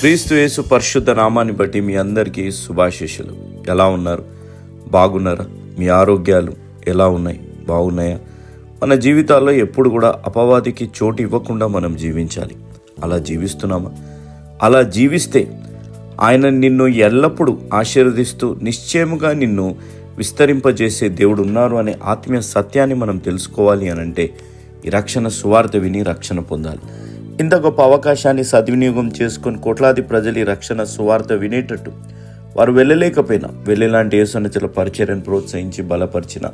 క్రీస్తు యేసు పరిశుద్ధ నామాన్ని బట్టి మీ అందరికీ శుభాశీషులు ఎలా ఉన్నారు? బాగున్నారా? మీ ఆరోగ్యాలు ఎలా ఉన్నాయి? బాగున్నాయా? మన జీవితాల్లో ఎప్పుడు కూడా అపవాదికి చోటు ఇవ్వకుండా మనం జీవించాలి. అలా జీవిస్తున్నామా? అలా జీవిస్తే ఆయన నిన్ను ఎల్లప్పుడూ ఆశీర్వదిస్తూ నిశ్చయముగా నిన్ను విస్తరింపజేసే దేవుడు ఉన్నారు అనే ఆత్మీయ సత్యాన్ని మనం తెలుసుకోవాలి అని అంటే ఈ రక్షణ సువార్త విని రక్షణ పొందాలి. ఇంత గొప్ప అవకాశాన్ని సద్వినియోగం చేసుకొని కోట్లాది ప్రజలు రక్షణ సువార్త వినేటట్టు వారు వెళ్ళలేకపోయినా వెళ్ళేలాంటి యేసన్నచల పరిచర్యను ప్రోత్సహించి బలపరిచిన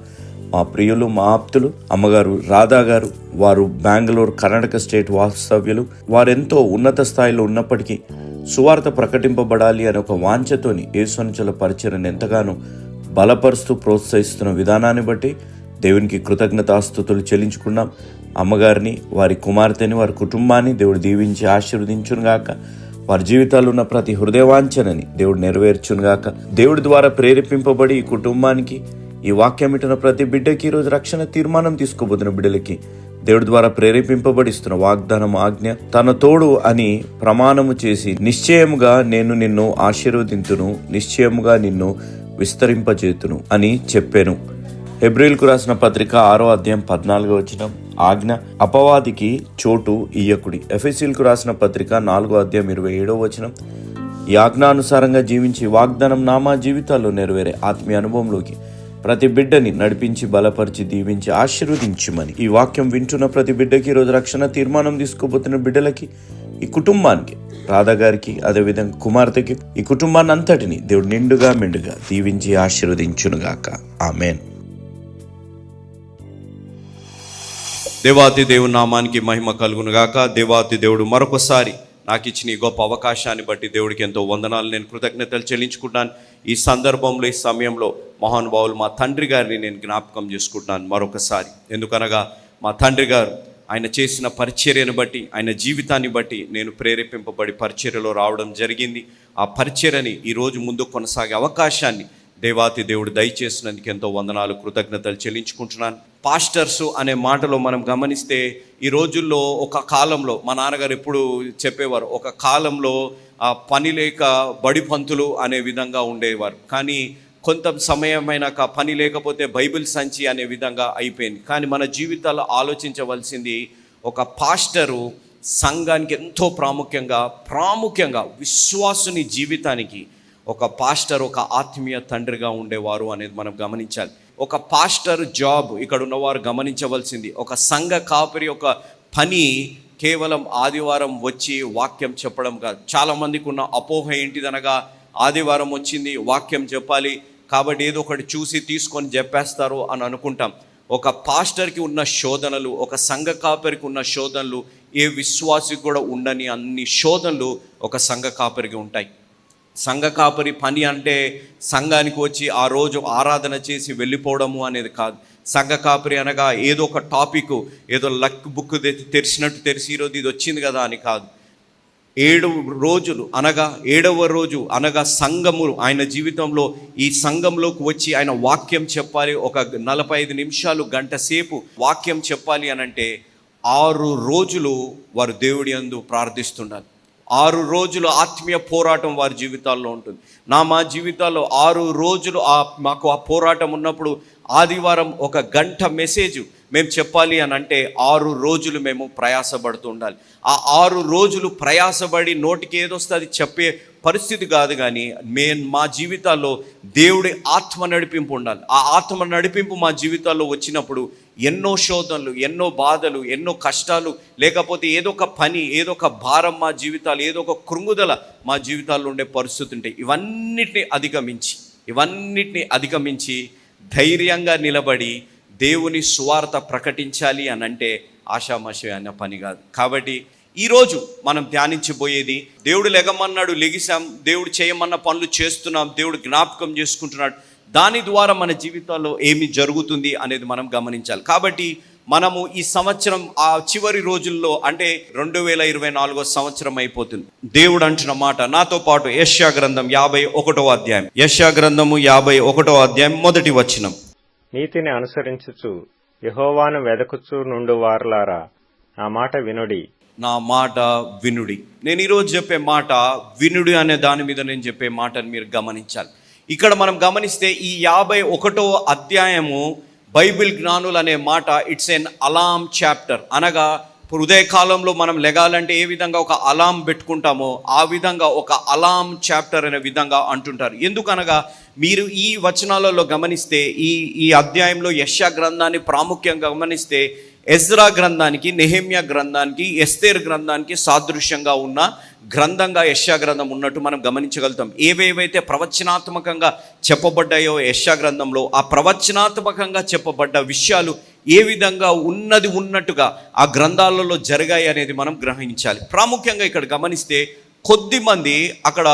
మా ప్రియులు మా ఆప్తులు అమ్మగారు రాధా గారు వారు బెంగళూరు కర్ణాటక స్టేట్ వాస్తవ్యులు వారెంతో ఉన్నత స్థాయిలో ఉన్నప్పటికీ సువార్త ప్రకటింపబడాలి అనే ఒక వాంఛతోని యేసునుచల పరిచయను ఎంతగానో బలపరుస్తూ ప్రోత్సహిస్తున్న విధానాన్ని బట్టి దేవునికి కృతజ్ఞతాస్థుతులు చెల్లించుకున్నాం. అమ్మగారిని వారి కుమార్తెని వారి కుటుంబాన్ని దేవుడు దీవించి ఆశీర్వదించునుగాక. వారి జీవితాల్లో ఉన్న ప్రతి హృదయవాంఛనని దేవుడు నెరవేర్చునుగాక. దేవుడి ద్వారా ప్రేరేపింపబడి ఈ కుటుంబానికి ఈ వాక్యం ఇటున్న ప్రతి బిడ్డకి ఈరోజు రక్షణ తీర్మానం తీసుకోబోతున్న బిడ్డలకి దేవుడి ద్వారా ప్రేరేపింపబడిస్తున్న వాగ్దానం ఆజ్ఞ తన తోడు అని ప్రమాణము చేసి నిశ్చయముగా నేను నిన్ను ఆశీర్వదింతును నిశ్చయముగా నిన్ను విస్తరింపజేతును అని చెప్పాను. హెబ్రిల్కు రాసిన పత్రిక ఆరో అధ్యాయం పద్నాలుగో వచ్చిన ఆజ్ఞ అపవాదికి చోటు ఇయ్యకుడి. ఎఫ్ఎస్సీలకు రాసిన పత్రిక నాలుగో అధ్యాయం ఇరవై ఏడో వచనం. ఈ ఆజ్ఞానుసారంగా జీవించి వాగ్దానం నామా జీవితాల్లో నెరవేరే ఆత్మీయ అనుభవంలోకి. ప్రతి బిడ్డని నడిపించి బలపరిచి దీవించి ఆశీర్వదించమని. ఈ వాక్యం వింటున్న ప్రతి బిడ్డకి ఈరోజు రక్షణ తీర్మానం తీసుకోబోతున్న బిడ్డలకి ఈ కుటుంబానికి రాధా గారికి అదేవిధంగా కుమార్తెకి ఈ కుటుంబాన్ని అంతటిని దేవుడు నిండుగా మెండుగా దీవించి ఆశీర్వదించునుగాక. ఆమెన్. దేవాతి దేవుని నామానికి మహిమ కలుగును గాక దేవాతి దేవుడు మరొకసారి నాకు ఇచ్చిన ఈ గొప్ప అవకాశాన్ని బట్టి దేవుడికి ఎంతో వందనాలు. నేను కృతజ్ఞతలు చెల్లించుకుంటాను ఈ సందర్భంలో ఈ సమయంలో మహానుభావులు మా తండ్రి గారిని నేను జ్ఞాపకం చేసుకుంటున్నాను మరొకసారి. ఎందుకనగా మా తండ్రి గారు ఆయన చేసిన పరిచర్యను బట్టి ఆయన జీవితాన్ని బట్టి నేను ప్రేరేపింపబడి పరిచర్యలో రావడం జరిగింది. ఆ పరిచర్యని ఈరోజు ముందు కొనసాగే అవకాశాన్ని దేవాతి దేవుడు దయచేసినందుకు ఎంతో వందనాలు కృతజ్ఞతలు చెల్లించుకుంటున్నాను. పాస్టర్స్ అనే మాటలో మనం గమనిస్తే ఈ రోజుల్లో ఒక కాలంలో మా నాన్నగారు ఎప్పుడు చెప్పేవారు ఒక కాలంలో ఆ పని లేక బడిపంతులు అనే విధంగా ఉండేవారు. కానీ కొంత సమయమైనాక పని లేకపోతే బైబిల్ సంచి అనే విధంగా అయిపోయింది. కానీ మన జీవితాల్లో ఆలోచించవలసింది ఒక పాస్టరు సంఘానికి ఎంతో ప్రాముఖ్యంగా ప్రాముఖ్యంగా విశ్వాసుని జీవితానికి ఒక పాస్టర్ ఒక ఆత్మీయ తండ్రిగా ఉండేవారు అనేది మనం గమనించాలి. ఒక పాస్టర్ జాబ్ ఇక్కడ ఉన్నవారు గమనించవలసింది. ఒక సంఘ కాపరి ఒక పని కేవలం ఆదివారం వచ్చి వాక్యం చెప్పడం కాదు. చాలామందికి ఉన్న అపోహ ఏంటిదనగా ఆదివారం వచ్చింది వాక్యం చెప్పాలి. కాబట్టి ఏదో ఒకటి చూసి తీసుకొని చెప్పేస్తారు అని అనుకుంటాం. ఒక పాస్టర్కి ఉన్న శోధనలు ఒక సంఘ కాపరికి ఉన్న శోధనలు ఏ విశ్వాసికి కూడా ఉండని అన్ని శోధనలు ఒక సంఘ కాపరికి ఉంటాయి. సంఘ కాపరి పని అంటే సంఘానికి వచ్చి ఆ రోజు ఆరాధన చేసి వెళ్ళిపోవడము అనేది కాదు. సంఘ కాపరి అనగా ఏదో ఒక టాపిక్ ఏదో లక్ బుక్ తెరిచినట్టు తెరిచి ఈరోజు ఇది వచ్చింది కదా అని కాదు. ఏడు రోజులు అనగా ఏడవ రోజు అనగా సంఘము ఆయన జీవితంలో ఈ సంఘంలోకి వచ్చి ఆయన వాక్యం చెప్పాలి. ఒక నలభై ఐదు నిమిషాలు గంట సేపు వాక్యం చెప్పాలి అని అంటే ఆరు రోజులు వారు దేవుడి అందు ప్రార్థిస్తున్నారు. ఆరు రోజులు ఆత్మీయ పోరాటం వారి జీవితాల్లో ఉంటుంది. నా మా జీవితాల్లో ఆరు రోజులు ఆ మాకు ఆ పోరాటం ఉన్నప్పుడు ఆదివారం ఒక గంట మెసేజ్ మేము చెప్పాలి అని అంటే ఆరు రోజులు మేము ప్రయాసపడుతూ ఉండాలి. ఆ ఆరు రోజులు ప్రయాసపడి నోటికి ఏదొస్తుంది చెప్పే పరిస్థితి కాదు కానీ మే మా జీవితాల్లో దేవుడి ఆత్మ నడిపింపు ఉండాలి. ఆ ఆత్మ నడిపింపు మా జీవితాల్లో వచ్చినప్పుడు ఎన్నో శోధనలు ఎన్నో బాధలు ఎన్నో కష్టాలు లేకపోతే ఏదో ఒక పని ఏదో ఒక భారం మా జీవితాలు ఏదో ఒక కృంగుదల మా జీవితాల్లో ఉండే పరిస్థితి ఉంటాయి ఇవన్నిటిని అధిగమించి ఇవన్నిటిని అధిగమించి ధైర్యంగా నిలబడి దేవుని సువార్త ప్రకటించాలి అని అంటే ఆషామాషి అన్న పని కాదు. కాబట్టి ఈరోజు మనం ధ్యానించబోయేది దేవుడు లెగమన్నాడు లెగిసాం దేవుడు చేయమన్న పనులు చేస్తున్నాం దేవుడు జ్ఞాపకం చేసుకుంటున్నాడు. దాని ద్వారా మన జీవితాల్లో ఏమి జరుగుతుంది అనేది మనం గమనించాలి. కాబట్టి మనము ఈ సంవత్సరం ఆ చివరి రోజుల్లో అంటే రెండు వేల ఇరవై నాలుగో సంవత్సరం అయిపోతుంది. దేవుడు అంటున్న మాట నాతో పాటు యశ్యా గ్రంథం యాభై ఒకటో అధ్యాయం. యశ్యా గ్రంథము యాభై ఒకటో అధ్యాయం మొదటి వచనం. నీతిని అనుసరించుచు యహోవాను వెదకుచు నుండు వారలారా. నా మాట వినుడి. నా మాట వినుడి. నేను ఈరోజు చెప్పే మాట వినుడి అనే దాని మీద నేను చెప్పే మాటని మీరు గమనించాలి. ఇక్కడ మనం గమనిస్తే ఈ యాభై ఒకటో అధ్యాయము బైబిల్ జ్ఞానులు అనే మాట ఇట్స్ ఎన్ అలాం చాప్టర్ అనగా హృదయకాలంలో మనం లెగాలంటే ఏ విధంగా ఒక అలాం పెట్టుకుంటామో ఆ విధంగా ఒక అలాం చాప్టర్ అనే విధంగా అంటుంటారు. ఎందుకనగా మీరు ఈ వచనాలలో గమనిస్తే ఈ ఈ అధ్యాయంలో యశా గ్రంథాన్ని ప్రాముఖ్యంగా గమనిస్తే ఎజ్రా గ్రంథానికి నెహేమ్య గ్రంథానికి ఎస్తేర్ గ్రంథానికి సాదృశ్యంగా ఉన్న గ్రంథంగా యశా గ్రంథం ఉన్నట్టు మనం గమనించగలుగుతాం. ఏవేవైతే ప్రవచనాత్మకంగా చెప్పబడ్డాయో యశా గ్రంథంలో ఆ ప్రవచనాత్మకంగా చెప్పబడ్డ విషయాలు ఏ విధంగా ఉన్నది ఉన్నట్టుగా ఆ గ్రంథాలలో జరిగాయి అనేది మనం గ్రహించాలి. ప్రాముఖ్యంగా ఇక్కడ గమనిస్తే కొద్ది మంది అక్కడ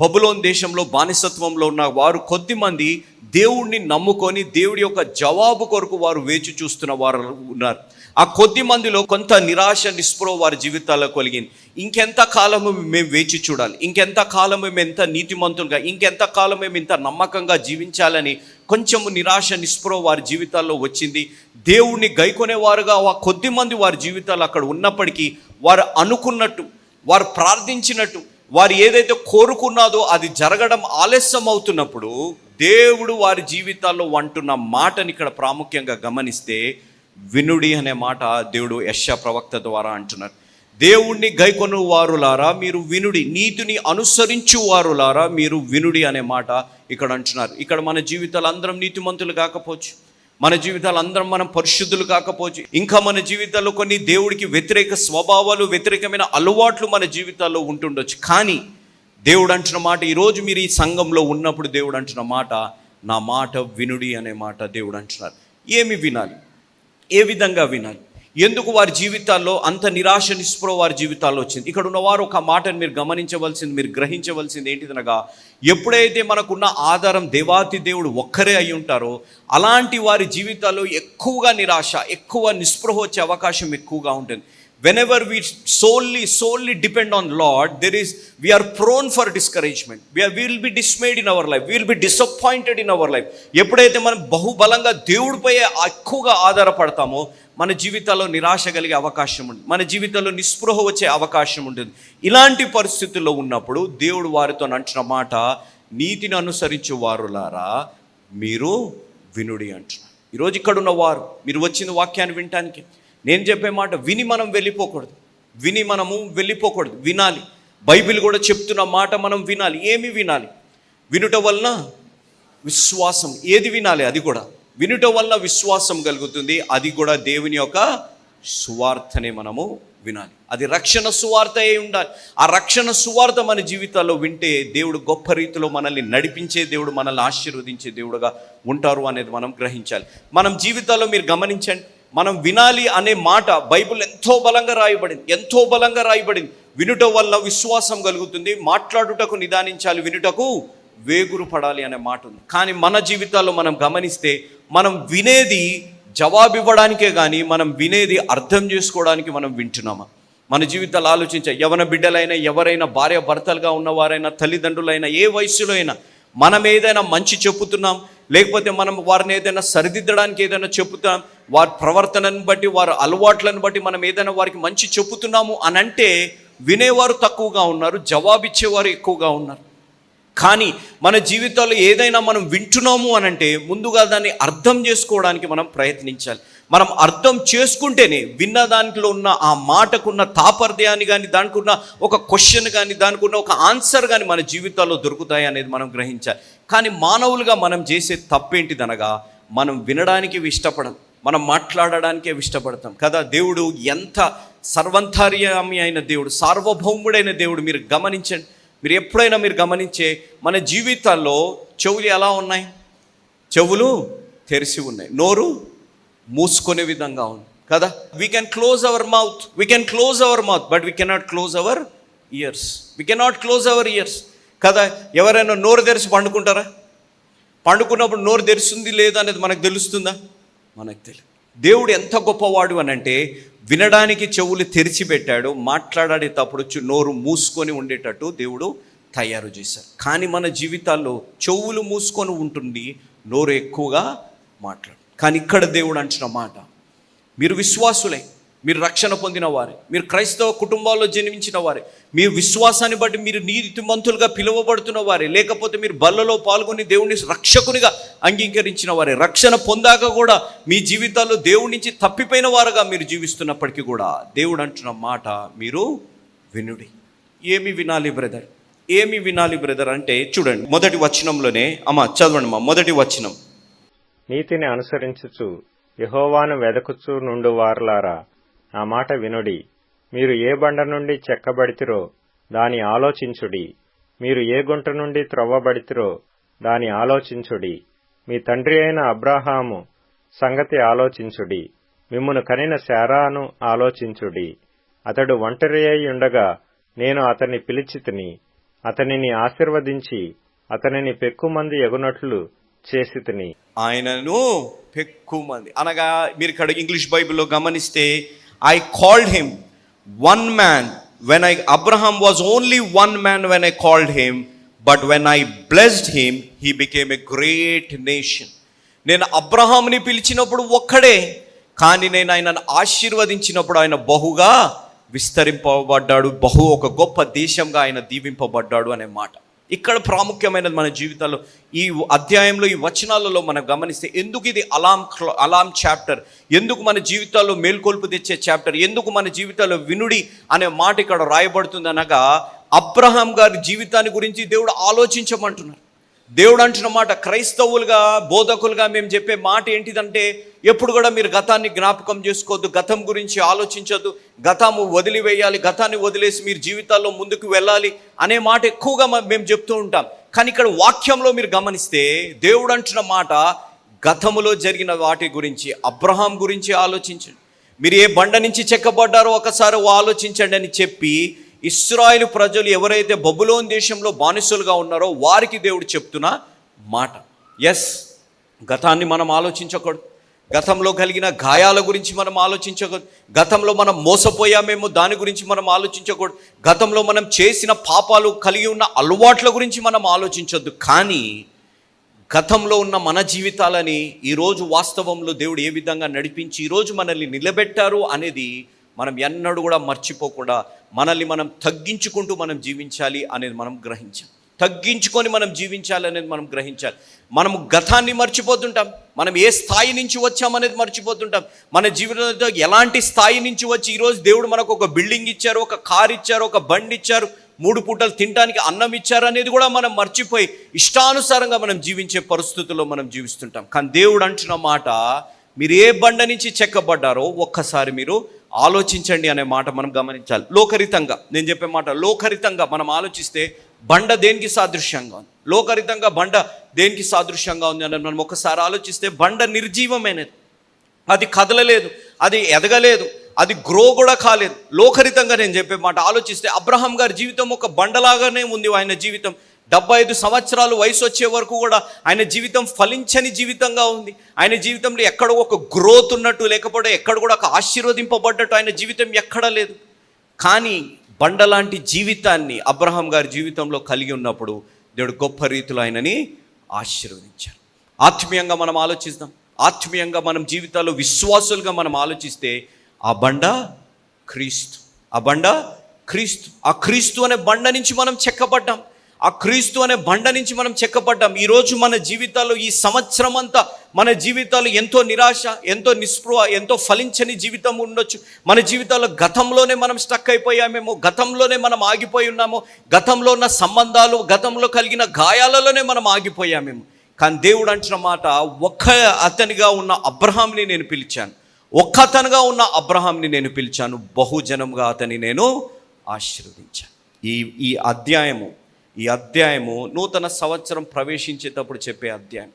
బబులోన్ దేశంలో బానిసత్వంలో ఉన్న వారు కొద్దిమంది దేవుణ్ణి నమ్ముకొని దేవుడి యొక్క జవాబు కొరకు వారు వేచి చూస్తున్న వారు ఉన్నారు. ఆ కొద్ది మందిలో కొంత నిరాశ నిస్పృహ వారి జీవితాల్లో కలిగింది. ఇంకెంత కాలము మేము వేచి చూడాలి? ఇంకెంత కాలం మేము ఎంత నీతిమంతులుగా ఇంకెంత కాలం మేము ఇంత నమ్మకంగా జీవించాలని కొంచెము నిరాశ నిస్పృహ వారి జీవితాల్లో వచ్చింది. దేవుణ్ణి గైకొనేవారుగా ఆ కొద్ది మంది వారి జీవితాలు అక్కడ ఉన్నప్పటికీ వారు అనుకున్నట్టు వారు ప్రార్థించినట్టు వారు ఏదైతే కోరుకున్నాదో అది జరగడం ఆలస్యం అవుతున్నప్పుడు దేవుడు వారి జీవితాల్లో వంటున్న మాటని ఇక్కడ ప్రాముఖ్యంగా గమనిస్తే వినుడి అనే మాట దేవుడు యశ ప్రవక్త ద్వారా అంటున్నారు. దేవుణ్ణి గైకొను వారులారా మీరు వినుడి నీతిని అనుసరించు వారులారా మీరు వినుడి అనే మాట ఇక్కడ అంటున్నారు. ఇక్కడ మన జీవితాలు అందరం నీతిమంతులు కాకపోవచ్చు. మన జీవితాలు అందరం మనం పరిశుద్ధులు కాకపోవచ్చు. ఇంకా మన జీవితాల్లో కొన్ని దేవుడికి వ్యతిరేక స్వభావాలు వ్యతిరేకమైన అలవాట్లు మన జీవితాల్లో ఉంటుండొచ్చు. కానీ దేవుడు అంటున్న మాట ఈరోజు మీరు ఈ సంఘంలో ఉన్నప్పుడు దేవుడు అంటున్న మాట నా మాట వినుడి అనే మాట దేవుడు అంటున్నారు. ఏమి వినాలి? ఏ విధంగా వినాలి? ఎందుకు వారి జీవితాల్లో అంత నిరాశ నిస్పృహ వారి జీవితాల్లో వచ్చింది? ఇక్కడ ఉన్నవారు ఒక మాటను మీరు గమనించవలసింది మీరు గ్రహించవలసింది ఏంటిదనగా ఎప్పుడైతే మనకున్న ఆధారం దేవాతి దేవుడు ఒక్కరే అయి ఉంటారో అలాంటి వారి జీవితాల్లో ఎక్కువగా నిరాశ ఎక్కువ నిస్పృహ వచ్చే అవకాశం ఎక్కువగా ఉంటుంది. Whenever we solely solely depend on Lord there is we are prone for discouragement we are will be dismayed in our life will be disappointed in our life ఎప్పుడైతే మనం బహుబలంగా దేవుడిపై ఎక్కువగా ఆధారపడతామో మన జీవితాల్లో నిరాశ కలిగే అవకాశం ఉంది మన జీవితంలో నిస్పృహ వచ్చే అవకాశం ఉంటుంది. ఇలాంటి పరిస్థితుల్లో ఉన్నప్పుడు దేవుడు వారితో అంటున్న మాట నీతిని అనుసరించే వారులారా మీరు వినుడి అంటున్నారు. ఈరోజు ఇక్కడ ఉన్న వారు మీరు వచ్చిన వాక్యాన్ని వినటానికి నేను చెప్పే మాట విని మనం వెళ్ళిపోకూడదు. విని మనము వెళ్ళిపోకూడదు. వినాలి. బైబిల్ కూడా చెప్తున్న మాట మనం వినాలి. ఏమి వినాలి? వినుట వలన విశ్వాసం. ఏది వినాలి? అది కూడా. వినుట వలన విశ్వాసం కలుగుతుంది. అది కూడా దేవుని యొక్క సువార్తనే మనము వినాలి. అది రక్షణ సువార్త అయి ఉండాలి. ఆ రక్షణ సువార్త మన జీవితాల్లో వింటే దేవుడు గొప్ప రీతిలో మనల్ని నడిపించే దేవుడు మనల్ని ఆశీర్వదించే దేవుడుగా ఉంటారు అనేది మనం గ్రహించాలి. మనం జీవితాల్లో మీరు గమనించండి. మనం వినాలి అనే మాట బైబిల్ ఎంతో బలంగా రాయబడింది ఎంతో బలంగా రాయబడింది. వినుట వల్ల విశ్వాసం కలుగుతుంది మాట్లాడుటకు నిదానించాలి వినుటకు వేగురు పడాలి అనే మాట ఉంది. కానీ మన జీవితాల్లో మనం గమనిస్తే మనం వినేది జవాబివ్వడానికే కానీ మనం వినేది అర్థం చేసుకోవడానికి మనం వింటున్నామా? మన జీవితాలు ఆలోచించే యవన బిడ్డలైనా ఎవరైనా భార్య భర్తలుగా ఉన్నవారైనా తల్లిదండ్రులైనా ఏ వయసులో అయినా మనం ఏదైనా మంచి చెప్పుతున్నాం లేకపోతే మనం వారిని ఏదైనా సరిదిద్దడానికి ఏదైనా చెప్పుతాం వారి ప్రవర్తనను బట్టి వారి అలవాట్లను బట్టి మనం ఏదైనా వారికి మంచి చెబుతున్నాము అని అంటే వినేవారు తక్కువగా ఉన్నారు జవాబిచ్చేవారు ఎక్కువగా ఉన్నారు. కానీ మన జీవితాల్లో ఏదైనా మనం వింటున్నాము అని అంటే ముందుగా దాన్ని అర్థం చేసుకోవడానికి మనం ప్రయత్నించాలి. మనం అర్థం చేసుకుంటేనే విన్న దాంట్లో ఉన్న ఆ మాటకున్న తాపర్దయాన్ని కానీ దానికి ఉన్న ఒక క్వశ్చన్ కానీ దానికి ఉన్న ఒక ఆన్సర్ కానీ మన జీవితాల్లో దొరుకుతాయి అనేది మనం గ్రహించాలి. కానీ మానవులుగా మనం చేసే తప్పేంటిదనగా మనం వినడానికి ఇష్టపడం మనం మాట్లాడడానికే ఇష్టపడతాం. కదా దేవుడు ఎంత సర్వంతర్యామి అయిన దేవుడు సార్వభౌముడైన దేవుడు మీరు గమనించండి మీరు ఎప్పుడైనా మీరు గమనించే మన జీవితాల్లో చెవులు ఎలా ఉన్నాయి? చెవులు తెరిచి ఉన్నాయి. నోరు మూసుకునే విధంగా ఉంది. కదా we can close our mouth we can close our mouth but we cannot close our ears we cannot close our ears కదా ఎవరైనా నోరు తెరిచి పండుకుంటారా? పండుకున్నప్పుడు నోరు తెరిచింది లేదా అనేది మనకు తెలుస్తుందా? మనకు తెలియదు దేవుడు ఎంత గొప్పవాడు అని అంటే వినడానికి చెవులు తెరిచిపెట్టాడు మాట్లాడేటప్పుడు చు- నోరు మూసుకొని ఉండేటట్టు దేవుడు తయారు చేశారు. కానీ మన జీవితాల్లో చెవులు మూసుకొని ఉంటుంది నోరు ఎక్కువగా మాట్లాడు. కానీ ఇక్కడ దేవుడు అంటున్న మాట మీరు విశ్వాసులై మీరు రక్షణ పొందిన వారే మీరు క్రైస్తవ కుటుంబాల్లో జన్మించిన వారే మీ విశ్వాసాన్ని బట్టి మీరు నీతిమంతులుగా పిలువబడుతున్న వారే లేకపోతే మీరు బల్లలో పాల్గొని దేవుని రక్షకునిగా అంగీకరించిన వారే రక్షణ పొందాక కూడా మీ జీవితాల్లో దేవుడి నుంచి తప్పిపోయిన వారుగా మీరు జీవిస్తున్నప్పటికీ కూడా దేవుడు అంటున్న మాట మీరు వినుడి. ఏమి వినాలి బ్రదర్? ఏమి వినాలి బ్రదర్ అంటే చూడండి మొదటి వచనంలోనే అమ్మ చదవండి అమ్మా మొదటి వచనం. నీతిని అనుసరించుచు యహోవాను వెదకుచు నుండు వారలారా నా మాట వినుడి. మీరు ఏ బండ నుండి చెక్కబడితిరో దాని ఆలోచించుడి. మీరు ఏ గుంట నుండి త్రవ్వబడితిరో దాని ఆలోచించుడి. మీ తండ్రి అయిన అబ్రాహాము సంగతి ఆలోచించుడి. మిమ్మును కనిన శారాను ఆలోచించుడి. అతడు ఒంటరి అయి ఉండగా నేను అతన్ని పిలిచితిని అతనిని ఆశీర్వదించి అతనిని పెక్కుమంది ఎగునట్లు చేసి తిని. ఆయనను పెక్కు మంది అనగా మీరు ఇక్కడ ఇంగ్లీష్ బైబిల్లో గమనిస్తే I called him one man when I Abraham was only one man when I called him but when I blessed him he became a great nation నేను అబ్రహాంని పిలిచినప్పుడు ఒక్కడే కానీ నేను ఆయనను ఆశీర్వదించినప్పుడు ఆయన బహుగా విస్తరింపబడ్డాడు బహు ఒక గొప్ప దేశంగా ఆయన దీవింపబడ్డాడు అనే మాట. ఇక్కడ ప్రాముఖ్యమైనది మన జీవితాల్లో ఈ అధ్యాయంలో ఈ వచనాలలో మనం గమనిస్తే ఎందుకు ఇది అలాం అలాం చాప్టర్ ఎందుకు మన జీవితాల్లో మేల్కొల్పు తెచ్చే చాప్టర్ ఎందుకు మన జీవితాల్లో వినుడి అనే మాట ఇక్కడ రాయబడుతుంది అనగా అబ్రహాం గారి జీవితాన్ని గురించి దేవుడు ఆలోచించమంటున్నారు. దేవుడు అంటున్న మాట క్రైస్తవులుగా బోధకులుగా మేము చెప్పే మాట ఏంటిదంటే ఎప్పుడు కూడా మీరు గతాన్ని జ్ఞాపకం చేసుకోవద్దు గతం గురించి ఆలోచించొద్దు గతము వదిలివేయాలి గతాన్ని వదిలేసి మీరు జీవితాల్లో ముందుకు వెళ్ళాలి అనే మాట ఎక్కువగా మేము చెప్తూ ఉంటాం. కానీ ఇక్కడ వాక్యంలో మీరు గమనిస్తే దేవుడు అంటున్న మాట గతములో జరిగిన వాటి గురించి అబ్రహాం గురించి ఆలోచించండి. మీరు ఏ బండ నుంచి చెక్కబడ్డారో ఒకసారి ఆలోచించండి అని చెప్పి ఇస్రాయిల్ ప్రజలు ఎవరైతే బబులోన్ దేశంలో బానిసలుగా ఉన్నారో వారికి దేవుడు చెప్తున్న మాట. ఎస్ గతాన్ని మనం ఆలోచించకూడదు. గతంలో కలిగిన గాయాల గురించి మనం ఆలోచించకూడదు. గతంలో మనం మోసపోయామేమో దాని గురించి మనం ఆలోచించకూడదు. గతంలో మనం చేసిన పాపాలు కలిగి ఉన్న అలవాట్ల గురించి మనం ఆలోచించొద్దు. కానీ గతంలో ఉన్న మన జీవితాలని ఈరోజు వాస్తవంలో దేవుడు ఏ విధంగా నడిపించి ఈరోజు మనల్ని నిలబెట్టారు అనేది మనం ఎన్నడూ కూడా మర్చిపోకుండా మనల్ని మనం తగ్గించుకుంటూ మనం జీవించాలి అనేది మనం గ్రహించాం. తగ్గించుకొని మనం జీవించాలి అనేది మనం గ్రహించాలి. మనము గతాన్ని మర్చిపోతుంటాం. మనం ఏ స్థాయి నుంచి వచ్చామనేది మర్చిపోతుంటాం. మన జీవితంలో ఎలాంటి స్థాయి నుంచి వచ్చి ఈరోజు దేవుడు మనకు ఒక బిల్డింగ్ ఇచ్చారు ఒక కార్ ఇచ్చారు ఒక బండి ఇచ్చారు మూడు పూటలు తినడానికి అన్నం ఇచ్చారనేది కూడా మనం మర్చిపోయి ఇష్టానుసారంగా మనం జీవించే పరిస్థితుల్లో మనం జీవిస్తుంటాం. కానీ దేవుడు అంటున్న మాట మీరు ఏ బండ నుంచి చెక్కబడ్డారో ఒక్కసారి మీరు ఆలోచించండి అనే మాట మనం గమనించాలి. లోకరితంగా నేను చెప్పే మాట లోకరితంగా మనం ఆలోచిస్తే బండ దేనికి సాదృశ్యంగా ఉంది? లోకరితంగా బండ దేనికి సాదృశ్యంగా ఉంది అని మనం ఒకసారి ఆలోచిస్తే బండ నిర్జీవమైనది. అది కదలలేదు అది ఎదగలేదు అది గ్రో కూడా కాలేదు. లోకరితంగా నేను చెప్పే మాట ఆలోచిస్తే అబ్రహాం గారి జీవితం ఒక బండలాగానే ఉంది ఆయన జీవితం. డెబ్బై ఐదు సంవత్సరాలు వయసు వచ్చే వరకు కూడా ఆయన జీవితం ఫలించని జీవితంగా ఉంది. ఆయన జీవితంలో ఎక్కడ ఒక గ్రోత్ ఉన్నట్టు లేకపోతే ఎక్కడ కూడా ఒక ఆశీర్వదింపబడ్డట్టు ఆయన జీవితం ఎక్కడా లేదు. కానీ బండలాంటి జీవితాన్ని అబ్రహాం గారి జీవితంలో కలిగి ఉన్నప్పుడు దేవుడు గొప్ప రీతిలో ఆయనని ఆశీర్వదించారు ఆత్మీయంగా మనం ఆలోచిస్తాం. ఆత్మీయంగా మనం జీవితాల్లో విశ్వాసులుగా మనం ఆలోచిస్తే ఆ బండ క్రీస్తు. ఆ బండ క్రీస్తు. ఆ క్రీస్తు అనే బండ నుంచి మనం చెక్కబడ్డాం. ఆ క్రీస్తు అనే బండ నుంచి మనం చెక్కబడ్డాం. ఈరోజు మన జీవితాల్లో ఈ సంవత్సరం అంతా మన జీవితాలు ఎంతో నిరాశ ఎంతో నిస్పృహ ఎంతో ఫలించని జీవితం ఉండొచ్చు. మన జీవితాల్లో గతంలోనే మనం స్టక్ అయిపోయామేమో గతంలోనే మనం ఆగిపోయి ఉన్నామో గతంలో ఉన్న సంబంధాలు గతంలో కలిగిన గాయాలలోనే మనం ఆగిపోయామేమో. కానీ దేవుడు అంటున్న మాట ఒక్క అతనిగా ఉన్న అబ్రహాంని నేను పిలిచాను. ఒక్కతనుగా ఉన్న అబ్రహాంని నేను పిలిచాను. బహుజనంగా అతని నేను ఆశీర్వదించాను. ఈ ఈ అధ్యాయము ఈ అధ్యాయము నూతన సంవత్సరం ప్రవేశించేటప్పుడు చెప్పే అధ్యాయం.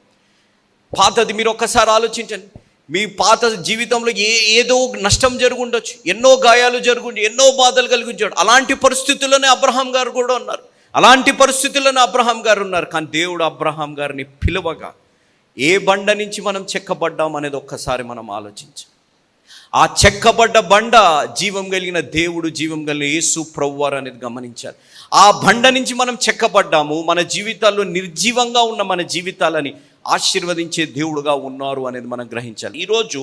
పాతది మీరు ఒక్కసారి ఆలోచించండి. మీ పాత జీవితంలో ఏ ఏదో నష్టం జరుగుండొచ్చు. ఎన్నో గాయాలు జరుగుండి ఎన్నో బాధలు కలిగించాడు అలాంటి పరిస్థితుల్లోనే అబ్రహాం గారు కూడా ఉన్నారు. అలాంటి పరిస్థితుల్లోనే అబ్రహాం గారు ఉన్నారు. కానీ దేవుడు అబ్రహాం గారిని పిలువగా ఏ బండ నుంచి మనం చెక్కబడ్డాం అనేది ఒక్కసారి మనం ఆలోచించాం. ఆ చెక్కబడ్డ బండ జీవం కలిగిన దేవుడు జీవం కలిగిన యేసు ప్రవ్వారు అనేది గమనించారు ఆ బండ నుంచి మనం చెక్కబడ్డాము మన జీవితాల్లో నిర్జీవంగా ఉన్న మన జీవితాలని ఆశీర్వదించే దేవుడుగా ఉన్నారు అనేది మనం గ్రహించాలి. ఈరోజు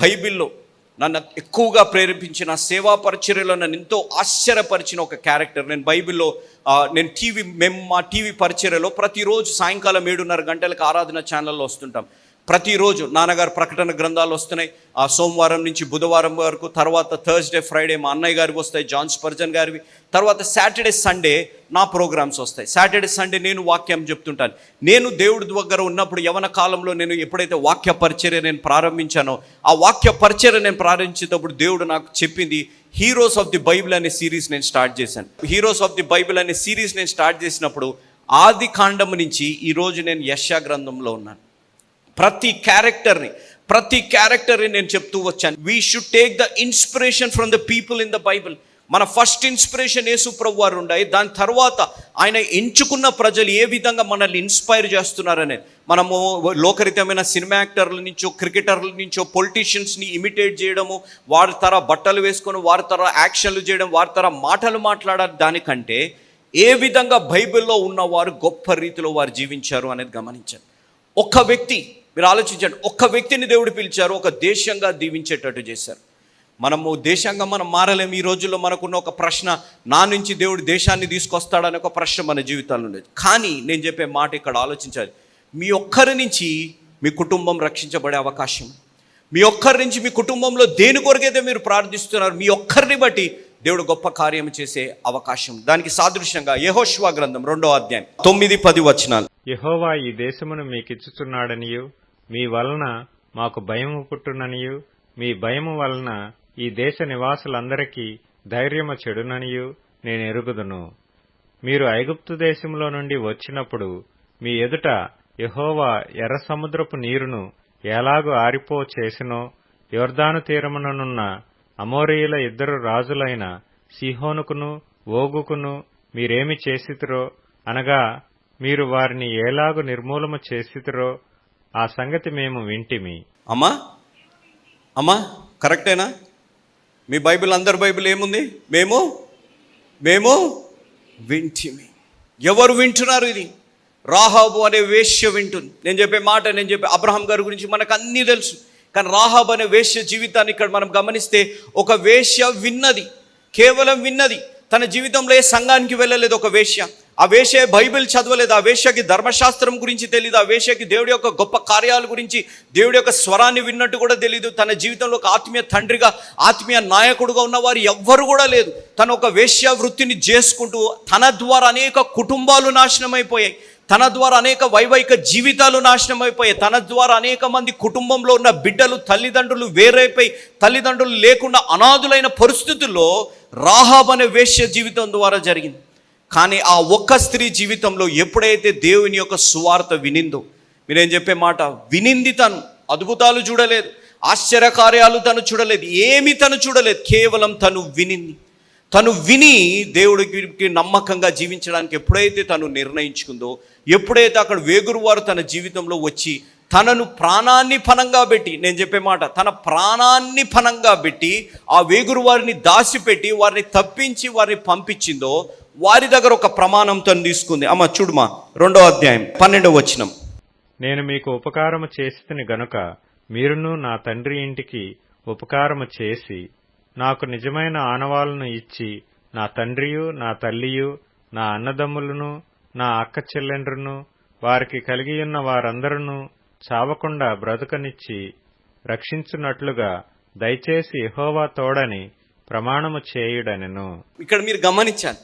బైబిల్లో నన్ను ఎక్కువగా ప్రేరేపించిన సేవా పరిచర్యలో నన్ను ఎంతో ఆశ్చర్యపరిచిన ఒక క్యారెక్టర్. నేను బైబిల్లో నేను టీవీ మేము మా టీవీ పరిచర్యలో ప్రతిరోజు సాయంకాలం ఏడున్నర గంటలకు ఆరాధన ఛానల్లో వస్తుంటాం. ప్రతిరోజు నాన్నగారు ప్రకటన గ్రంథాలు వస్తున్నాయి. ఆ సోమవారం నుంచి బుధవారం వరకు తర్వాత థర్స్డే ఫ్రైడే మా అన్నయ్య గారికి వస్తాయి జాన్ స్పర్జన్ గారివి. తర్వాత సాటర్డే సండే నా ప్రోగ్రామ్స్ వస్తాయి. సాటర్డే సండే నేను వాక్యం చెప్తుంటాను. నేను దేవుడి దగ్గర ఉన్నప్పుడు యవన కాలంలో నేను ఎప్పుడైతే వాక్య పరిచర్య నేను ప్రారంభించానో ఆ వాక్య పరిచర్య నేను ప్రారంభించేటప్పుడు దేవుడు నాకు చెప్పింది హీరోస్ ఆఫ్ ది బైబిల్ అనే సిరీస్ నేను స్టార్ట్ చేశాను. హీరోస్ ఆఫ్ ది బైబిల్ అనే సిరీస్ నేను స్టార్ట్ చేసినప్పుడు ఆది కాండం నుంచి ఈరోజు నేను యశా గ్రంథంలో ఉన్నాను. ప్రతి క్యారెక్టర్ని ప్రతి క్యారెక్టర్ని నేను చెప్తూ వచ్చాను. We should take the inspiration from the people in the Bible మన ఫస్ట్ ఇన్స్పిరేషన్ యేసు ప్రభు వారు ఉండాయి దాని తర్వాత ఆయన ఎంచుకున్న ప్రజలు ఏ విధంగా మనల్ని ఇన్స్పైర్ చేస్తున్నారనేది మనము లోకరితమైన సినిమా యాక్టర్ల నుంచో క్రికెటర్ల నుంచో పొలిటీషియన్స్ని ఇమిటేట్ చేయడము వారి తర బట్టలు వేసుకొని వారి తర యాక్షన్లు చేయడం వారి తర మాటలు మాట్లాడాలి దానికంటే ఏ విధంగా బైబిల్లో ఉన్నవారు గొప్ప రీతిలో వారు జీవించారు అనేది గమనించారు ఒక్క వ్యక్తి మీరు ఆలోచించండి. ఒక్క వ్యక్తిని దేవుడు పిలిచారు ఒక దేశంగా దీవించేటట్టు చేశారు. మనము దేశంగా మనం మారలేము. ఈ రోజుల్లో మనకున్న ఒక ప్రశ్న నా నుంచి దేవుడు దేశాన్ని తీసుకొస్తాడని ఒక ప్రశ్న మన జీవితాల్లో ఉండేది. కానీ నేను చెప్పే మాట ఇక్కడ ఆలోచించాలి. మీ ఒక్కరి నుంచి మీ కుటుంబం రక్షించబడే అవకాశం. మీ ఒక్కరి నుంచి మీ కుటుంబంలో దేని కొరకైతే మీరు ప్రార్థిస్తున్నారు మీ ఒక్కరిని బట్టి దేవుడు గొప్ప కార్యం చేసే అవకాశం. దానికి సాదృశ్యంగా యెహోషువ గ్రంథం రెండో అధ్యాయం తొమ్మిది పది వచనాలు. యహోవా ఈ దేశమును మీకిచ్చుచున్నాడనియు మీ వలన మాకు భయము పుట్టుననియు మీ భయము వలన ఈ దేశ నివాసులందరికీ ధైర్యము చెడుననియు నేను ఎరుగుదును. మీరు ఐగుప్తు దేశంలో నుండి వచ్చినప్పుడు మీ ఎదుట యహోవా ఎర్ర సముద్రపు నీరును ఎలాగు ఆరిపో చేసినో యోర్దాను తీరముననున్న అమోరీయుల ఇద్దరు రాజులైన సిహోనుకును ఓగుకును మీరేమి చేసితిరో అనగా మీరు వారిని ఏలాగు నిర్మూలము చేసితిరో ఆ సంగతి మేము వింటిమి. అమ్మా? అమ్మా కరెక్టేనా? మీ బైబిల్ అందరి బైబిల్ ఏముంది? మేము? మేము వింటిమి. ఎవరు వింటున్నారు ఇది? రాహాబు అనే వేష్య వింటుంది. నేను చెప్పే మాట నేను చెప్పే అబ్రహాం గారి గురించి మనకు అన్నీ తెలుసు. కానీ రాహాబ్ అనే వేశ్య జీవితాన్ని ఇక్కడ మనం గమనిస్తే ఒక వేష్య విన్నది. కేవలం విన్నది. తన జీవితంలో ఏ సంఘానికి వెళ్ళలేదు ఒక వేష్య ఆ వేశ్య బైబిల్ చదవలేదు ఆ వేశ్యకి ధర్మశాస్త్రం గురించి తెలియదు ఆ వేషకి దేవుడి యొక్క గొప్ప కార్యాల గురించి దేవుడి యొక్క స్వరాన్ని విన్నట్టు కూడా తెలియదు తన జీవితంలో ఒక ఆత్మీయ తండ్రిగా ఆత్మీయ నాయకుడుగా ఉన్నవారు ఎవ్వరు కూడా లేదు. తను ఒక వేశ్య వృత్తిని చేసుకుంటూ తన ద్వారా అనేక కుటుంబాలు నాశనం అయిపోయాయి తన ద్వారా అనేక వైవాహిక జీవితాలు నాశనం అయిపోయాయి తన ద్వారా అనేక మంది కుటుంబంలో ఉన్న బిడ్డలు తల్లిదండ్రులు వేరైపోయి తల్లిదండ్రులు లేకుండా అనాథులైన పరిస్థితుల్లో రాహాబ్ అనే వేశ్య జీవితం ద్వారా జరిగింది. కానీ ఆ ఒక్క స్త్రీ జీవితంలో ఎప్పుడైతే దేవుని యొక్క సువార్త వినిందో మీరేం చెప్పే మాట? వినింది తను. అద్భుతాలు చూడలేదు. ఆశ్చర్యకార్యాలు తను చూడలేదు. ఏమి తను చూడలేదు. కేవలం తను వినింది. తను విని దేవుడికి నమ్మకంగా జీవించడానికి ఎప్పుడైతే తను నిర్ణయించుకుందో ఎప్పుడైతే అక్కడ వేగురువారు తన జీవితంలో వచ్చి తనను ప్రాణాన్ని పనంగా పెట్టి నేను చెప్పే మాట తన ప్రాణాన్ని పనంగా పెట్టి ఆ వేగురు వారిని దాచిపెట్టి వారిని తప్పించి వారిని పంపించిందో వారి దగ్గర ఒక ప్రమాణం తను తీసుకుంది. అమ్మ చూడుమా రెండో అధ్యాయం పన్నెండవ వచనం. నేను మీకు ఉపకారము చేసిన గనుక మీరును నా తండ్రి ఇంటికి ఉపకారము చేసి నాకు నిజమైన ఆనవాలను ఇచ్చి నా తండ్రియు నా తల్లియు నా అన్నదమ్ములను నా అక్క చెల్లెండ్రును వారికి కలిగియున్న వారందరూ చావకుండా బ్రతుకనిచ్చి రక్షించున్నట్లుగా దయచేసి ఎహోవా తోడని ప్రమాణము చేయుడనెను. ఇక్కడ మీరు గమనించాలి.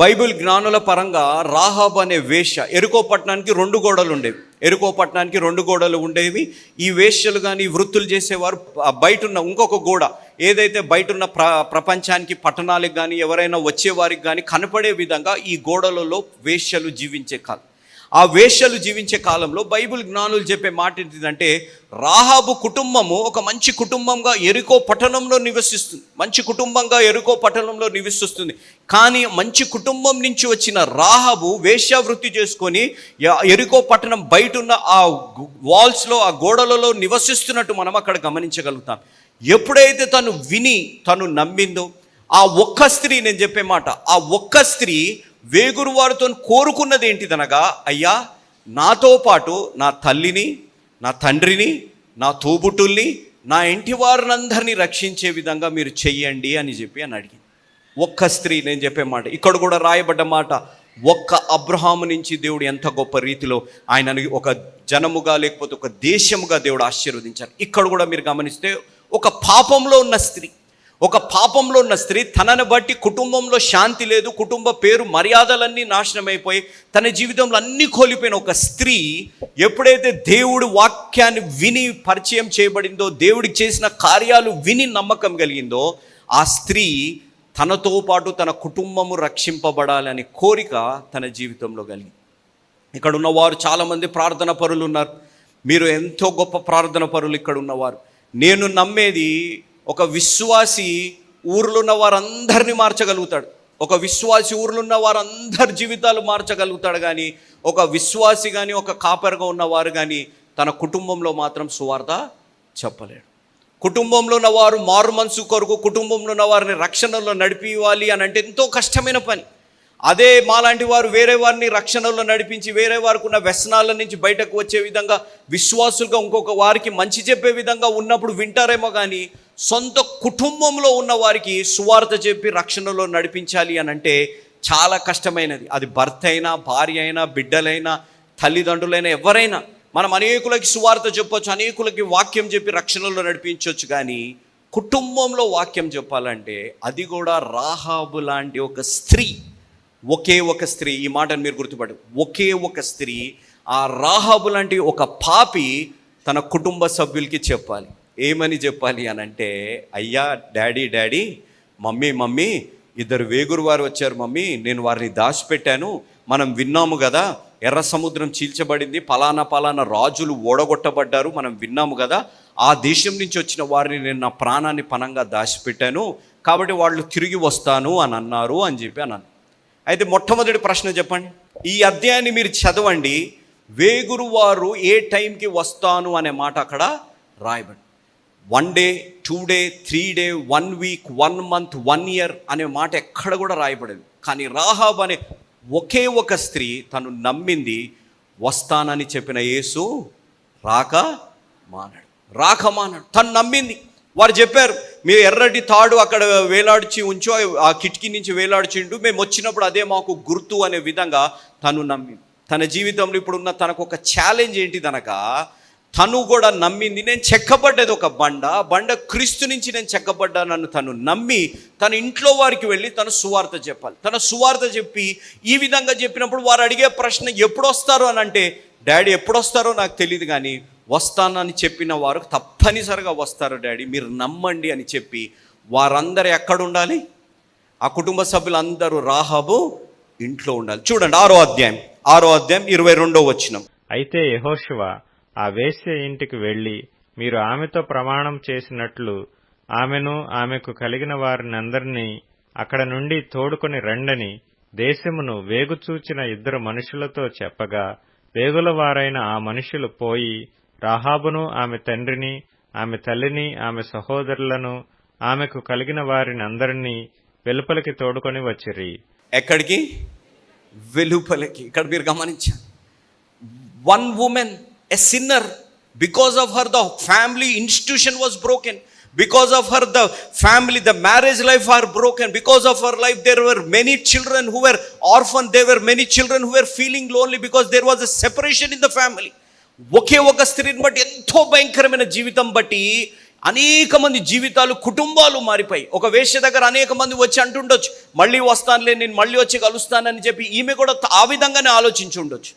బైబిల్ జ్ఞానుల పరంగా రాహాబ్ అనే వేష ఎరుకో పట్టణానికి రెండు గోడలు ఉండేవి. ఎరుకో పట్టణానికి రెండు గోడలు ఉండేవి. ఈ వేష్యలు కానీ వృత్తులు చేసేవారు బయట ఉన్న ఇంకొక గోడ. ఏదైతే బయట ఉన్న ప్ర ప్రపంచానికి పట్టణాలకు కానీ ఎవరైనా వచ్చేవారికి కానీ కనపడే విధంగా ఈ గోడలలో వేష్యలు జీవించే కాలం. ఆ వేషలు జీవించే కాలంలో బైబిల్ జ్ఞానులు చెప్పే మాట ఏంటిదంటే రాహాబు కుటుంబము ఒక మంచి కుటుంబంగా ఎరుకో పట్టణంలో నివసిస్తుంది. మంచి కుటుంబంగా ఎరుకో పట్టణంలో నివసిస్తుంది. కానీ మంచి కుటుంబం నుంచి వచ్చిన రాహాబు వేశ్యావృత్తి చేసుకొని ఎరుకో పట్టణం బయట ఉన్న ఆ వాల్స్లో ఆ గోడలలో నివసిస్తున్నట్టు మనం అక్కడ గమనించగలుగుతాం. ఎప్పుడైతే తను విని తను నమ్మిందో ఆ ఒక్క స్త్రీ నేను చెప్పే మాట ఆ ఒక్క స్త్రీ వేగురు వారితో కోరుకున్నది ఏంటిదనగా అయ్యా నాతో పాటు నా తల్లిని నా తండ్రిని నా తోబుట్టుల్ని నా ఇంటి వారినందరినీ రక్షించే విధంగా మీరు చెయ్యండి అని చెప్పి అని అడిగింది. ఒక్క స్త్రీ నేను చెప్పే మాట ఇక్కడ కూడా రాయబడ్డ మాట ఒక్క అబ్రహాము నుంచి దేవుడు ఎంత గొప్ప రీతిలో ఆయనని ఒక జనముగా లేకపోతే ఒక దేశముగా దేవుడు ఆశీర్వదించారు. ఇక్కడ కూడా మీరు గమనిస్తే ఒక పాపంలో ఉన్న స్త్రీ ఒక పాపంలో ఉన్న స్త్రీ తనను బట్టి కుటుంబంలో శాంతి లేదు కుటుంబ పేరు మర్యాదలన్నీ నాశనమైపోయి తన జీవితంలో అన్నీ కోల్పోయిన ఒక స్త్రీ ఎప్పుడైతే దేవుడి వాక్యాన్ని విని పరిచయం చేయబడిందో దేవుడికి చేసిన కార్యాలు విని నమ్మకం కలిగిందో ఆ స్త్రీ తనతో పాటు తన కుటుంబము రక్షింపబడాలని కోరిక తన జీవితంలో కలిగింది. ఇక్కడ ఉన్నవారు చాలామంది ప్రార్థన పరులు ఉన్నారు. మీరు ఎంతో గొప్ప ప్రార్థన పరులు ఇక్కడ ఉన్నవారు నేను నమ్మేది ఒక విశ్వాసి ఊర్లో ఉన్న వారందరినీ మార్చగలుగుతాడు. ఒక విశ్వాసి ఊర్లో ఉన్న వారందరి జీవితాలు మార్చగలుగుతాడు కానీ ఒక విశ్వాసి కానీ ఒక కాపరిగా ఉన్నవారు కానీ తన కుటుంబంలో మాత్రం సువార్త చెప్పలేడు. కుటుంబంలో ఉన్న వారు మారు మనసు కొరకు కుటుంబంలో ఉన్న వారిని రక్షణలో నడిపివ్వాలి అని అంటే ఎంతో కష్టమైన పని. అదే మాలాంటి వారు వేరే వారిని రక్షణలో నడిపించి వేరే వారికి ఉన్న వ్యసనాల నుంచి బయటకు వచ్చే విధంగా విశ్వాసులుగా ఇంకొక వారికి మంచి చెప్పే విధంగా ఉన్నప్పుడు వింటారేమో కానీ సొంత కుటుంబంలో ఉన్న వారికి సువార్త చెప్పి రక్షణలో నడిపించాలి అని అంటే చాలా కష్టమైనది. అది భర్త అయినా భార్య అయినా బిడ్డలైనా తల్లిదండ్రులైనా ఎవరైనా మనం అనేకులకి సువార్త చెప్పొచ్చు అనేకులకి వాక్యం చెప్పి రక్షణలో నడిపించవచ్చు కానీ కుటుంబంలో వాక్యం చెప్పాలంటే అది కూడా రాహాబు లాంటి ఒక స్త్రీ ఒకే ఒక స్త్రీ ఈ మాటను మీరు గుర్తుపడు ఒకే ఒక స్త్రీ ఆ రాహాబు లాంటి ఒక పాపి తన కుటుంబ సభ్యులకి చెప్పాలి. ఏమని చెప్పాలి అని అంటే అయ్యా డాడీ డాడీ మమ్మీ మమ్మీ ఇద్దరు వేగురు వారు వచ్చారు మమ్మీ నేను వారిని దాచిపెట్టాను మనం విన్నాము కదా ఎర్ర సముద్రం చీల్చబడింది పలానా పలానా రాజులు ఓడగొట్టబడ్డారు మనం విన్నాము కదా ఆ దేశం నుంచి వచ్చిన వారిని నేను నా ప్రాణాన్ని పనంగా దాచిపెట్టాను కాబట్టి వాళ్ళు తిరిగి వస్తాను అని అన్నారు అని చెప్పి అన్నాను అయితే మొట్టమొదటి ప్రశ్న చెప్పండి. ఈ అధ్యాయాన్ని మీరు చదవండి. వేగురు వారు ఏ టైంకి వస్తాను అనే మాట అక్కడ రాయబడి one day two day three day one week one month one year అనే మాట ఎక్కడ కూడా రాయబడింది. కానీ రాహాబ్ అనే ఒకే ఒక స్త్రీ తను నమ్మింది వస్తానని చెప్పిన యేసు రాక మానాడు. రాక మానాడు. తను నమ్మింది. వారు చెప్పారు మీరు ఎర్రటి తాడు అక్కడ వేలాడిచి ఉంచో ఆ కిటికీ నుంచి వేలాడిచిండు మేము వచ్చినప్పుడు అదే మాకు గుర్తు అనే విధంగా తను నమ్మింది. తన జీవితంలో ఇప్పుడున్న తనకు ఒక ఛాలెంజ్ ఏంటిదనక తను కూడా నమ్మింది. నేను చెక్కబడ్డది ఒక బండ. బండ క్రీస్తు నుంచి నేను చెక్కబడ్డా నన్ను తను నమ్మి తన ఇంట్లో వారికి వెళ్ళి తన సువార్త చెప్పాలి. తన సువార్త చెప్పి ఈ విధంగా చెప్పినప్పుడు వారు అడిగే ప్రశ్న ఎప్పుడు వస్తారు అని అంటే డాడీ ఎప్పుడు వస్తారో నాకు తెలియదు కానీ వస్తానని చెప్పిన వారు తప్పనిసరిగా వస్తారు డాడీ మీరు నమ్మండి అని చెప్పి వారందరూ ఎక్కడ ఉండాలి? ఆ కుటుంబ సభ్యులందరూ రాహాబు ఇంట్లో ఉండాలి. చూడండి ఆరో అధ్యాయం ఆరో అధ్యాయం ఇరవై రెండో వచ్చినం అయితే యెహోషువ ఆ వేశ్య ఇంటికి వెళ్ళి మీరు ఆమెతో ప్రమాణం చేసినట్లు ఆమెను ఆమెకు కలిగిన వారినందరినీ అక్కడ నుండి తోడుకొని రండని దేశమును వేగుచూచిన ఇద్దరు మనుషులతో చెప్పగా వేగుల వారైన ఆ మనుషులు పోయి రాహాబును ఆమె తండ్రిని ఆమె తల్లిని ఆమె సహోదరులను ఆమెకు కలిగిన వారిని అందరినీ వెలుపలికి తోడుకొని వచ్చిరి. ఎక్కడికి? వెలుపలికి. ఇక్కడ మీరు గమనించారు one women a sinner because of her the family institution was broken because of her the family the marriage life are broken because of her life there were many children who were orphan there were many children who were feeling lonely because there was a separation in the family ఒకే ఒక స్త్రీని బట్టి ఎంతో భయంకరమైన జీవితం బట్టి అనేక మంది జీవితాలు కుటుంబాలు మారిపోయి ఒక వేష్య దగ్గర అనేక మంది వచ్చి అంటుండొచ్చు మళ్ళీ వస్తానులే నేను మళ్ళీ వచ్చి కలుస్తానని చెప్పి ఈమె కూడా ఆ విధంగానే ఆలోచించి ఉండొచ్చు.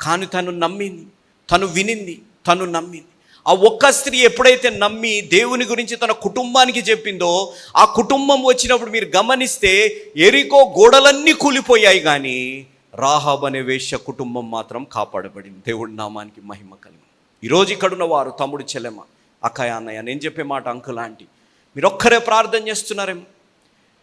కానీ తను నమ్మింది తను వినింది తను నమ్మింది. ఆ ఒక్క స్త్రీ ఎప్పుడైతే నమ్మి దేవుని గురించి తన కుటుంబానికి చెప్పిందో ఆ కుటుంబం వచ్చినప్పుడు మీరు గమనిస్తే ఎరికో గోడలన్నీ కూలిపోయాయి కానీ రాహాబ్ అనే వేష్య కుటుంబం మాత్రం కాపాడబడింది. దేవుడి నామానికి మహిమ కలిగి ఈరోజు ఇక్కడున్న వారు తమ్ముడు చెల్లెమ్మ అక్కయ్య అన్నయ్య నేను చెప్పే మాట అంకులాంటి ఆంటీ మీరు ఒక్కరే ప్రార్థన చేస్తున్నారేమో.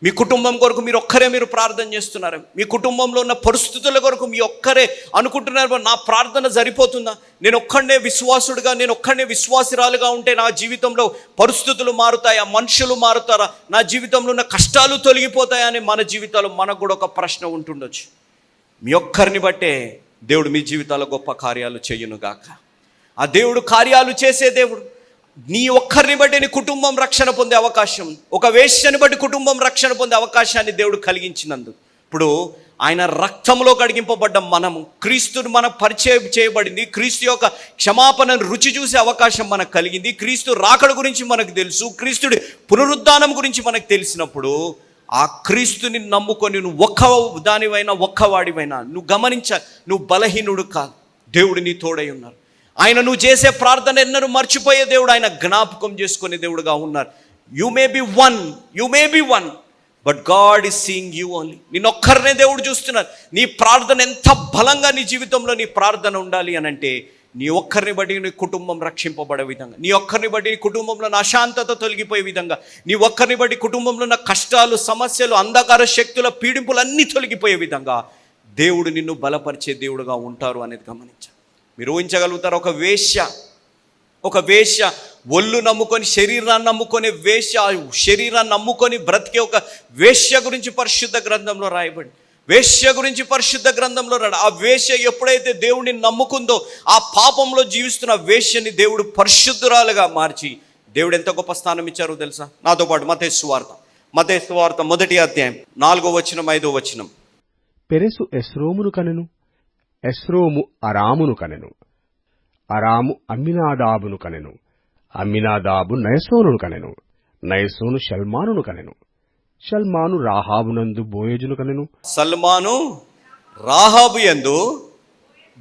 మీ కుటుంబం కొరకు మీరు ఒక్కరే మీరు ప్రార్థన చేస్తున్నారు. మీ కుటుంబంలో ఉన్న పరిస్థితుల కొరకు మీ ఒక్కరే అనుకుంటున్నారు నా ప్రార్థన సరిపోతుందా? నేను ఒక్కడే విశ్వాసుడుగా నేను ఒక్కడే విశ్వాసిరాలుగా ఉంటే నా జీవితంలో పరిస్థితులు మారుతాయా? మనుషులు మారుతారా? నా జీవితంలో ఉన్న కష్టాలు తొలగిపోతాయా? అని మన జీవితాలు మనకు కూడా ఒక ప్రశ్న ఉంటుండొచ్చు. మీ ఒక్కరిని బట్టే దేవుడు మీ జీవితాల గొప్ప కార్యాలు చేయునుగాక. ఆ దేవుడు కార్యాలు చేసే దేవుడు నీ ఒక్కరిని బట్టి నీ కుటుంబం రక్షణ పొందే అవకాశం ఒక వేష్యని బట్టి కుటుంబం రక్షణ పొందే అవకాశాన్ని దేవుడు కలిగించినందుకు ఇప్పుడు ఆయన రక్తంలో కడిగింపబడ్డ మనము క్రీస్తుని మన పరిచయం చేయబడింది క్రీస్తు యొక్క క్షమాపణను రుచి చూసే అవకాశం మనకు కలిగింది క్రీస్తు రాకడ గురించి మనకు తెలుసు క్రీస్తుడి పునరుద్ధానం గురించి మనకు తెలిసినప్పుడు ఆ క్రీస్తుని నమ్ముకొని నువ్వు ఒక్క దానివైనా ఒక్కవాడివైనా నువ్వు గమనించ నువ్వు బలహీనుడు కాదు. దేవుడిని తోడై ఉన్నారు. ఆయన నువ్వు చేసే ప్రార్థన ఎన్నరూ మర్చిపోయే దేవుడు. ఆయన జ్ఞాపకం చేసుకునే దేవుడుగా ఉన్నారు. You may be one you may be one but God is seeing you only నిన్నొక్కరినే దేవుడు చూస్తున్నారు. నీ ప్రార్థన ఎంత బలంగా నీ జీవితంలో నీ ప్రార్థన ఉండాలి అని అంటే నీ ఒక్కరిని బట్టి నీ కుటుంబం రక్షింపబడే విధంగా నీ ఒక్కరిని బట్టి నీ కుటుంబంలో నా అశాంతత తొలగిపోయే విధంగా నీ ఒక్కరిని బట్టి కుటుంబంలో నా కష్టాలు సమస్యలు అంధకార శక్తుల పీడింపులు అన్నీ తొలగిపోయే విధంగా దేవుడు నిన్ను బలపరిచే దేవుడుగా ఉంటారు అనేది గమనించాలి. మీరు ఊహించగలుగుతారు? ఒక వేశ్య ఒక వేశ్య ఒళ్ళు నమ్ముకొని శరీరాన్ని నమ్ముకొని వేశ్య శరీరాన్ని నమ్ముకొని బ్రతికే ఒక వేశ్య గురించి పరిశుద్ధ గ్రంథంలో రాయబడి వేశ్య గురించి పరిశుద్ధ గ్రంథంలో రాడు ఆ వేశ్య ఎప్పుడైతే దేవుడిని నమ్ముకుందో ఆ పాపంలో జీవిస్తున్న వేష్యని దేవుడు పరిశుద్ధురాలుగా మార్చి దేవుడు ఎంత గొప్ప స్థానం ఇచ్చారో తెలుసా? నాతో పాటు మతేసు వార్త. మతేసు వార్త మొదటి అధ్యాయం నాలుగో వచనం ఐదో వచనం. పెరెసు ఎస్రోమును కనెను. ఎస్రోము అరామును కనెను. అరాము అమ్మినాదాబును కనెను. అమ్మినాదాబు నయసోనును కనెను. నయసోను షల్మానును కనెను. షల్మాను రాహాబునందు బోయజును కనెను. సల్మాను రాహాబు యందు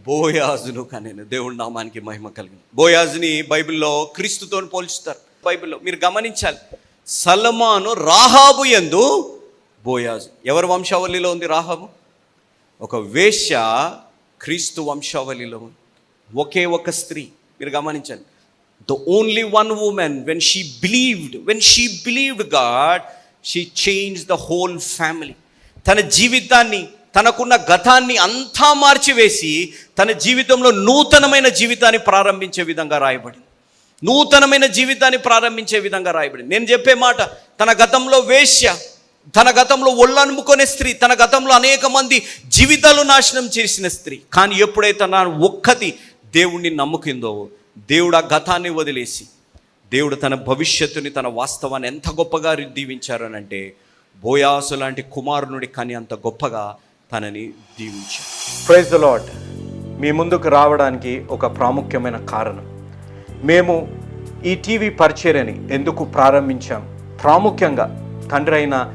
బోయాజును కనెను. దేవుడి నామానికి మహిమ కలిగింది. బోయాజుని బైబిల్లో క్రీస్తుతో పోల్చుతారు. బైబిల్లో మీరు గమనించాలి. సల్మాను రాహాబు యందు బోయాజు. ఎవరి వంశావళిలో ఉంది రాహాబు? ఒక వేశ్య క్రీస్తు వంశావళిలో ఒకే ఒక స్త్రీ మీరు గమనించండి. The only one women when she believed when she believed God she change the whole family తన జీవితాన్ని తనకున్న గతాన్ని అంతా మార్చివేసి తన జీవితంలో నూతనమైన జీవితాన్ని ప్రారంభించే విధంగా రాయబడింది. నూతనమైన జీవితాన్ని ప్రారంభించే విధంగా రాయబడింది. నేను చెప్పే మాట తన గతంలో వేశ్య తన గతంలో ఒళ్ళనుముకునే స్త్రీ తన గతంలో అనేక మంది జీవితాలు నాశనం చేసిన స్త్రీ. కానీ ఎప్పుడైతే నా ఒక్కతి దేవుణ్ణి నమ్ముకుందో దేవుడు ఆ గతాన్ని వదిలేసి దేవుడు తన భవిష్యత్తుని తన వాస్తవాన్ని ఎంత గొప్పగా దీవించారనంటే బోయాసు లాంటి కుమారునుడి కానీ అంత గొప్పగా తనని దీవించారు. ప్రైజ్ ద లాడ్ మీ ముందుకు రావడానికి ఒక ప్రాముఖ్యమైన కారణం. మేము ఈ టీవీ పరిచర్యని ఎందుకు ప్రారంభించాం? ప్రాముఖ్యంగా తండ్రి అయిన